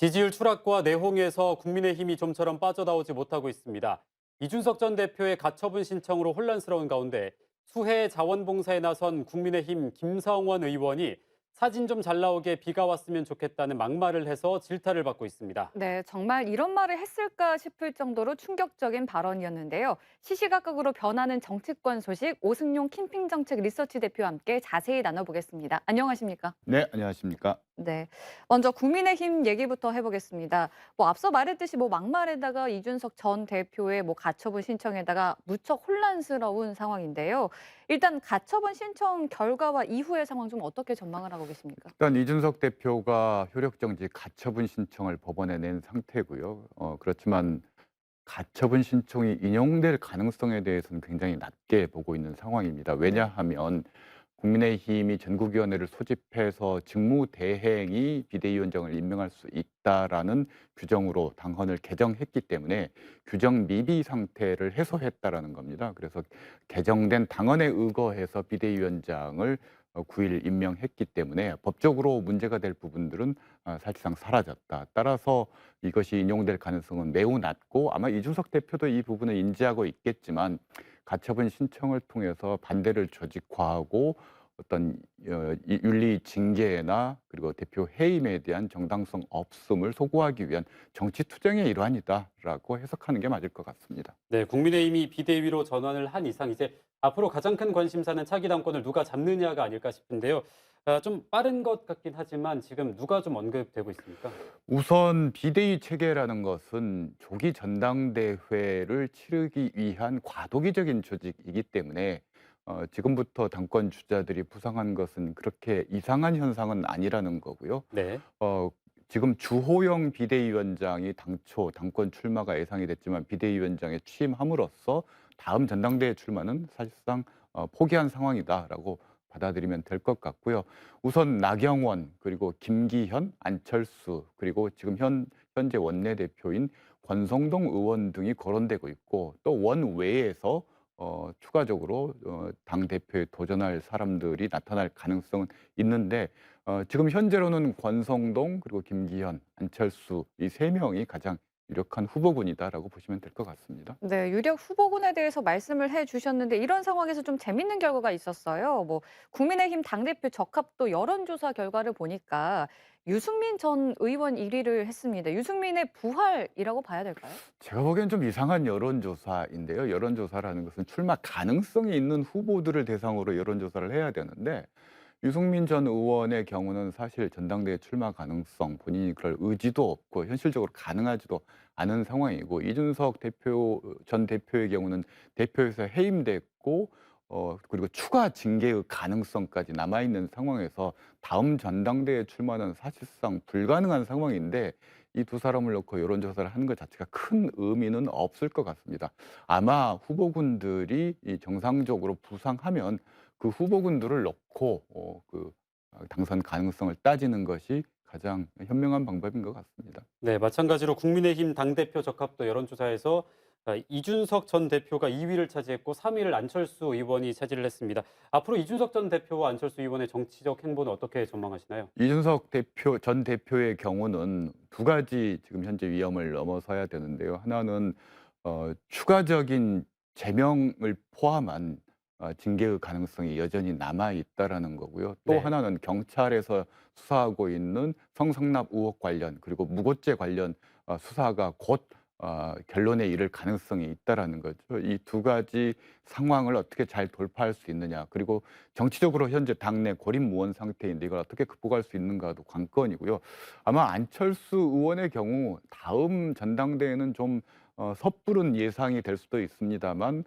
지지율 추락과 내홍에서 국민의힘이 좀처럼 빠져나오지 못하고 있습니다. 이준석 전 대표의 가처분 신청으로 혼란스러운 가운데 수해 자원봉사에 나선 국민의힘 김성원 의원이 사진 좀 잘 나오게 비가 왔으면 좋겠다는 막말을 해서 질타를 받고 있습니다. 네, 정말 이런 말을 했을까 싶을 정도로 충격적인 발언이었는데요. 시시각각으로 변하는 정치권 소식 오승용 캠핑 정책 리서치 대표와 함께 자세히 나눠보겠습니다. 안녕하십니까? 네, 안녕하십니까. 네, 먼저 국민의힘 얘기부터 해보겠습니다. 뭐 앞서 말했듯이 뭐 막말에다가 이준석 전 대표의 뭐 가처분 신청에다가 무척 혼란스러운 상황인데요. 일단 가처분 신청 결과와 이후의 상황 좀 어떻게 전망을 하고 계십니까? 일단 이준석 대표가 효력정지 가처분 신청을 법원에 낸 상태고요. 어, 그렇지만 가처분 신청이 인용될 가능성에 대해서는 굉장히 낮게 보고 있는 상황입니다. 왜냐하면 국민의힘이 전국위원회를 소집해서 직무대행이 비대위원장을 임명할 수 있다라는 규정으로 당헌을 개정했기 때문에 규정 미비 상태를 해소했다라는 겁니다. 그래서 개정된 당헌에 의거해서 비대위원장을 어, 9일 임명했기 때문에 법적으로 문제가 될 부분들은 아, 사실상 사라졌다. 따라서 이것이 인용될 가능성은 매우 낮고 아마 이준석 대표도 이 부분을 인지하고 있겠지만 가처분 신청을 통해서 반대를 조직화하고 어떤 어, 이 윤리 징계나 그리고 대표 해임에 대한 정당성 없음을 소구하기 위한 정치 투쟁의 일환이다라고 해석하는 게 맞을 것 같습니다. 네, 국민의힘이 비대위로 전환을 한 이상 이제 앞으로 가장 큰 관심사는 차기 당권을 누가 잡느냐가 아닐까 싶은데요. 아, 좀 빠른 것 같긴 하지만 지금 누가 좀 언급되고 있습니까? 우선 비대위 체계라는 것은 조기 전당대회를 치르기 위한 과도기적인 조직이기 때문에 어, 지금부터 당권 주자들이 부상한 것은 그렇게 이상한 현상은 아니라는 거고요. 네. 어, 지금 주호영 비대위원장이 당초 당권 출마가 예상이 됐지만 비대위원장에 취임함으로써 다음 전당대회 출마는 사실상 어, 포기한 상황이다라고 받아들이면 될 것 같고요. 우선 나경원 그리고 김기현, 안철수 그리고 지금 현 현재 원내대표인 권성동 의원 등이 거론되고 있고 또 원외에서 어, 추가적으로 어, 당 대표에 도전할 사람들이 나타날 가능성은 있는데 어, 지금 현재로는 권성동 그리고 김기현, 안철수 이 세 명이 가장 유력한 후보군이다라고 보시면 될 것 같습니다. 네, 유력 후보군에 대해서 말씀을 해주셨는데 이런 상황에서 좀 재밌는 결과가 있었어요. 뭐 국민의힘 당대표 적합도 여론조사 결과를 보니까 유승민 전 의원 1위를 했습니다. 유승민의 부활이라고 봐야 될까요? 제가 보기엔 좀 이상한 여론조사인데요. 여론조사라는 것은 출마 가능성이 있는 후보들을 대상으로 여론조사를 해야 되는데 유승민 전 의원의 경우는 사실 전당대회 출마 가능성 본인이 그럴 의지도 없고 현실적으로 가능하지도 않은 상황이고 이준석 대표 전 대표의 경우는 대표에서 해임됐고 어 그리고 추가 징계의 가능성까지 남아 있는 상황에서 다음 전당대회 출마는 사실상 불가능한 상황인데 이 두 사람을 놓고 여론 조사를 하는 것 자체가 큰 의미는 없을 것 같습니다. 아마 후보군들이 이 정상적으로 부상하면 그 후보군들을 놓고 어, 그 어, 당선 가능성을 따지는 것이 가장 현명한 방법인 것 같습니다. 네, 마찬가지로 국민의힘 당대표 적합도 여론조사에서 아, 이준석 전 대표가 2위를 차지했고 3위를 안철수 의원이 차지를 했습니다. 앞으로 이준석 전 대표와 안철수 의원의 정치적 행보는 어떻게 전망하시나요? 이준석 대표 전 대표의 경우는 두 가지 지금 현재 위험을 넘어서야 되는데요. 하나는 어, 추가적인 제명을 포함한 어, 징계의 가능성이 여전히 남아 있다라는 거고요. 또 네. 하나는 경찰에서 수사하고 있는 성상납 의혹 관련 그리고 무고죄 관련 어, 수사가 곧 어, 결론에 이를 가능성이 있다라는 거죠. 이 두 가지 상황을 어떻게 잘 돌파할 수 있느냐, 그리고 정치적으로 현재 당내 고립무원 상태인데 이걸 어떻게 극복할 수 있는가도 관건이고요. 아마 안철수 의원의 경우 다음 전당대회는 좀 어, 섣부른 예상이 될 수도 있습니다만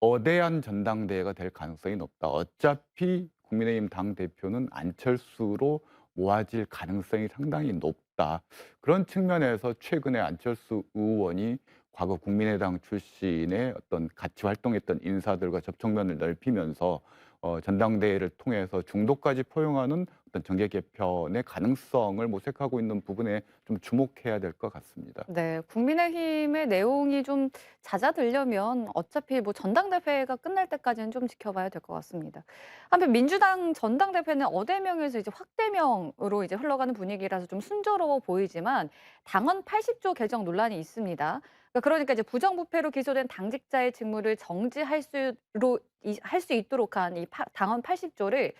어대한 전당대회가 될 가능성이 높다. 어차피 국민의힘 당 대표는 안철수로 모아질 가능성이 상당히 높다. 그런 측면에서 최근에 안철수 의원이 과거 국민의당 출신의 어떤 같이 활동했던 인사들과 접촉면을 넓히면서 어, 전당대회를 통해서 중도까지 포용하는 어떤 정계 개편의 가능성을 모색하고 있는 부분에 좀 주목해야 될 것 같습니다. 네, 국민의힘의 내용이 좀 잦아들려면 어차피 뭐 전당대회가 끝날 때까지는 좀 지켜봐야 될 것 같습니다. 한편 민주당 전당대회는 어대명에서 이제 확대명으로 이제 흘러가는 분위기라서 좀 순조로워 보이지만 당헌 80조 개정 논란이 있습니다. 그러니까 이제 부정부패로 기소된 당직자의 직무를 정지할 수로 할 수 있도록 한 이 당헌 80조를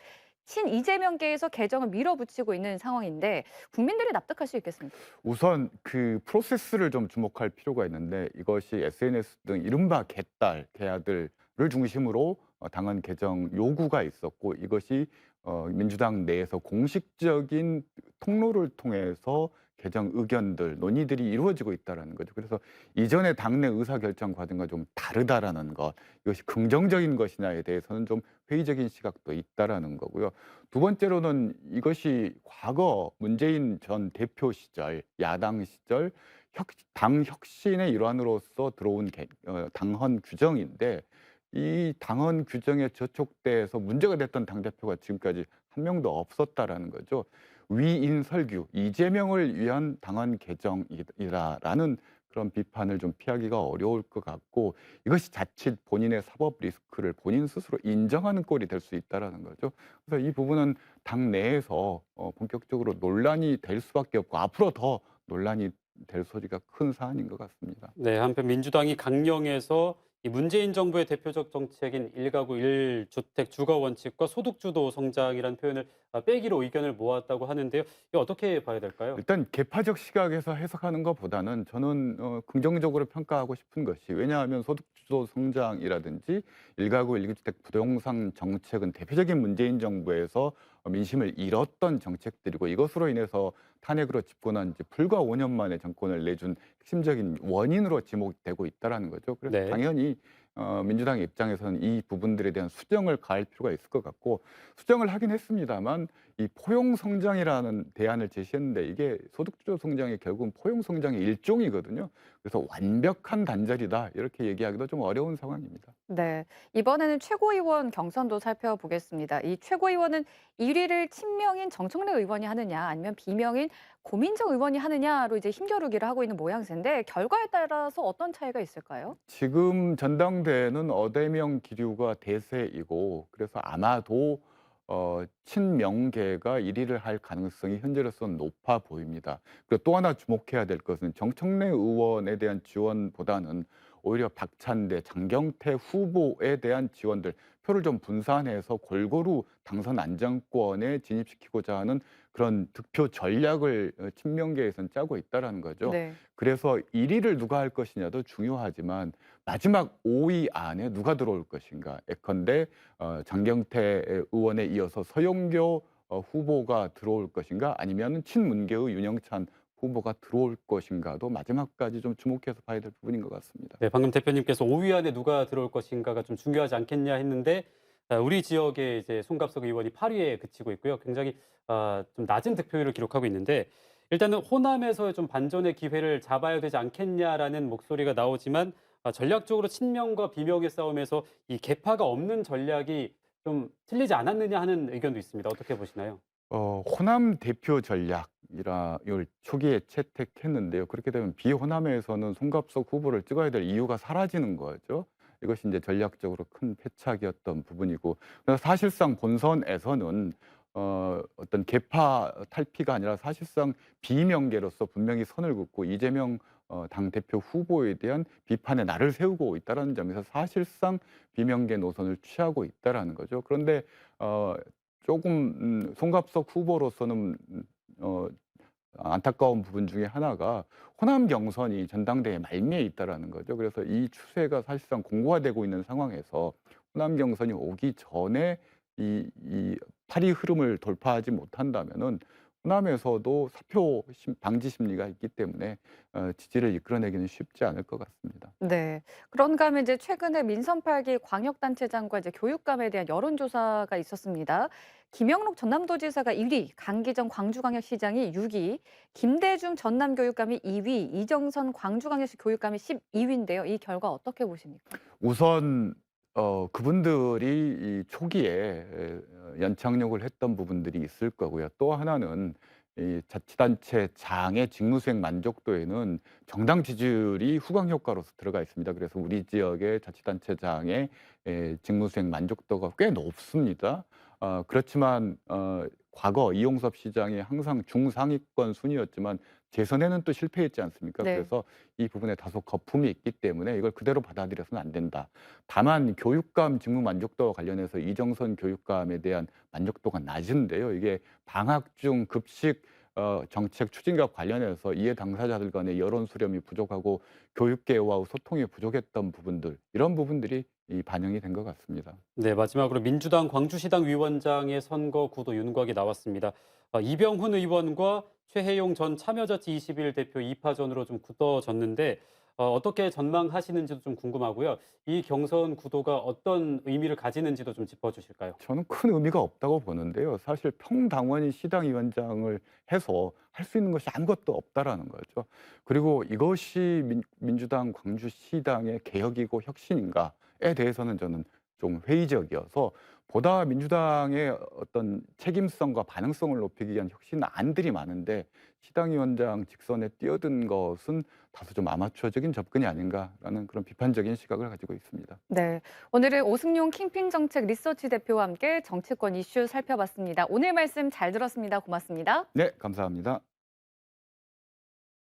친 이재명계에서 개정을 밀어붙이고 있는 상황인데 국민들이 납득할 수 있겠습니까? 우선 그 프로세스를 좀 주목할 필요가 있는데 이것이 SNS 등 이른바 개딸 개아들을 중심으로 어, 당헌 개정 요구가 있었고 이것이 어, 민주당 내에서 공식적인 통로를 통해서 개정 의견들 논의들이 이루어지고 있다라는 거죠. 그래서 이전의 당내 의사 결정 과정과 좀 다르다라는 것 이것이 긍정적인 것이냐에 대해서는 좀 회의적인 시각도 있다라는 거고요. 두 번째로는 이것이 과거 문재인 전 대표 시절 야당 시절 혁, 당 혁신의 일환으로서 들어온 개, 어, 당헌 규정인데 이 당헌 규정에 저촉돼서 문제가 됐던 당 대표가 지금까지 한 명도 없었다라는 거죠. 위인 설규 이재명을 위한 당헌 개정이다라는 그런 비판을 좀 피하기가 어려울 것 같고 이것이 자칫 본인의 사법 리스크를 본인 스스로 인정하는 꼴이 될 수 있다라는 거죠. 그래서 이 부분은 당 내에서 어, 본격적으로 논란이 될 수밖에 없고 앞으로 더 논란이 될 소지가 큰 사안인 것 같습니다. 네, 한편 민주당이 강령에서 이 문재인 정부의 대표적 정책인 일가구 일주택 주거 원칙과 소득 주도 성장이라는 표현을 아, 빼기로 의견을 모았다고 하는데요. 이거 어떻게 봐야 될까요? 일단 개파적 시각에서 해석하는 것보다는 저는 어, 긍정적으로 평가하고 싶은 것이 왜냐하면 소득 주도 성장이라든지 일가구 일주택 부동산 정책은 대표적인 문재인 정부에서 어, 민심을 잃었던 정책들이고 이것으로 인해서 탄핵으로 집권한 지 불과 5년 만에 정권을 내준 핵심적인 원인으로 지목되고 있다라는 거죠. 그래서 네. 당연히 어, 민주당 입장에서는 이 부분들에 대한 수정을 가할 필요가 있을 것 같고 수정을 하긴 했습니다만 이 포용 성장이라는 대안을 제시했는데 이게 소득주도 성장이 결국은 포용 성장의 일종이거든요. 그래서 완벽한 단절이다 이렇게 얘기하기도 좀 어려운 상황입니다. 네, 이번에는 최고위원 경선도 살펴보겠습니다. 이 최고위원은 1위를 친명인 정청래 의원이 하느냐 아니면 비명인 고민정 의원이 하느냐로 이제 힘겨루기를 하고 있는 모양새인데 결과에 따라서 어떤 차이가 있을까요? 지금 전당대회는 어대명 기류가 대세이고 그래서 아마도 어, 친명계가 1위를 할 가능성이 현재로서는 높아 보입니다. 그리고 또 하나 주목해야 될 것은 정청래 의원에 대한 지원보다는 오히려 박찬대, 장경태 후보에 대한 지원들 표를 좀 분산해서 골고루 당선 안정권에 진입시키고자 하는 그런 득표 전략을 어, 친명계에서는 짜고 있다라는 거죠. 네. 그래서 1위를 누가 할 것이냐도 중요하지만 마지막 5위 안에 누가 들어올 것인가. 예컨대 어, 장경태 의원에 이어서 서영교 어, 후보가 들어올 것인가 아니면 친문계의 윤영찬 후보가 들어올 것인가도 마지막까지 좀 주목해서 봐야 될 부분인 것 같습니다. 네, 방금 대표님께서 5위 안에 누가 들어올 것인가가 좀 중요하지 않겠냐 했는데 아, 우리 지역의 이제 송갑석 의원이 8위에 그치고 있고요. 굉장히 아, 좀 낮은 득표율을 기록하고 있는데 일단은 호남에서의 좀 반전의 기회를 잡아야 되지 않겠냐라는 목소리가 나오지만 아, 전략적으로 친명과 비명의 싸움에서 이 개파가 없는 전략이 좀 틀리지 않았느냐 하는 의견도 있습니다. 어떻게 보시나요? 어, 호남 대표 전략이라 를 초기에 채택했는데요. 그렇게 되면 비호남에서는 송갑석 후보를 찍어야 될 이유가 사라지는 거죠. 이것이 이제 전략적으로 큰 패착이었던 부분이고 사실상 본선에서는 어, 어떤 개파 탈피가 아니라 사실상 비명계로서 분명히 선을 긋고 이재명 어, 당 대표 후보에 대한 비판에 날을 세우고 있다라는 점에서 사실상 비명계 노선을 취하고 있다라는 거죠. 그런데 어, 조금 음, 송갑석 후보로서는 음, 어, 안타까운 부분 중에 하나가 호남 경선이 전당대회 말미에 있다라는 거죠. 그래서 이 추세가 사실상 공고화되고 있는 상황에서 호남 경선이 오기 전에 이, 이 파리 흐름을 돌파하지 못한다면은 호남에서도 사표 심- 방지 심리가 있기 때문에 어, 지지를 이끌어내기는 쉽지 않을 것 같습니다. 네. 그런가 하면 이제 최근에 민선 8기 광역단체장과 이제 교육감에 대한 여론조사가 있었습니다. 김영록 전남도지사가 1위, 강기정 광주광역시장이 6위, 김대중 전남교육감이 2위, 이정선 광주광역시 교육감이 12위인데요. 이 결과 어떻게 보십니까? 우선 어 그분들이 이 초기에 연착륙을 했던 부분들이 있을 거고요. 또 하나는 이 자치단체 장의 직무 수행 만족도에는 정당 지지율이 후광 효과로서 들어가 있습니다. 그래서 우리 지역의 자치단체 장의 에, 직무 수행 만족도가 꽤 높습니다. 어, 그렇지만 어, 과거 이용섭 시장이 항상 중상위권 순위였지만 재선에는 또 실패했지 않습니까? 네. 그래서 이 부분에 다소 거품이 있기 때문에 이걸 그대로 받아들여서는 안 된다. 다만 교육감 직무 만족도와 관련해서 이정선 교육감에 대한 만족도가 낮은데요. 이게 방학 중 급식 어, 정책 추진과 관련해서 이해 당사자들 간의 여론 수렴이 부족하고 교육계와 소통이 부족했던 부분들 이런 부분들이 이 반영이 된 것 같습니다. 네, 마지막으로 민주당 광주시당 위원장의 선거 구도 윤곽이 나왔습니다. 어, 이병훈 의원과 최혜용 전 참여자치 21 대표 2파전으로 좀 굳어졌는데 어, 어떻게 전망하시는지도 좀 궁금하고요. 이 경선 구도가 어떤 의미를 가지는지도 좀 짚어주실까요? 저는 큰 의미가 없다고 보는데요. 사실 평당원이 시당위원장을 해서 할 수 있는 것이 아무것도 없다라는 거죠. 그리고 이것이 민, 민주당 광주시당의 개혁이고 혁신인가에 대해서는 저는 좀 회의적이어서 보다 민주당의 어떤 책임성과 반응성을 높이기 위한 혁신 안들이 많은데 시당위원장 직선에 뛰어든 것은 다소 좀 아마추어적인 접근이 아닌가라는 그런 비판적인 시각을 가지고 있습니다. 네, 오늘은 오승용 킹핑 정책 리서치 대표와 함께 정치권 이슈 살펴봤습니다. 오늘 말씀 잘 들었습니다. 고맙습니다. 네, 감사합니다.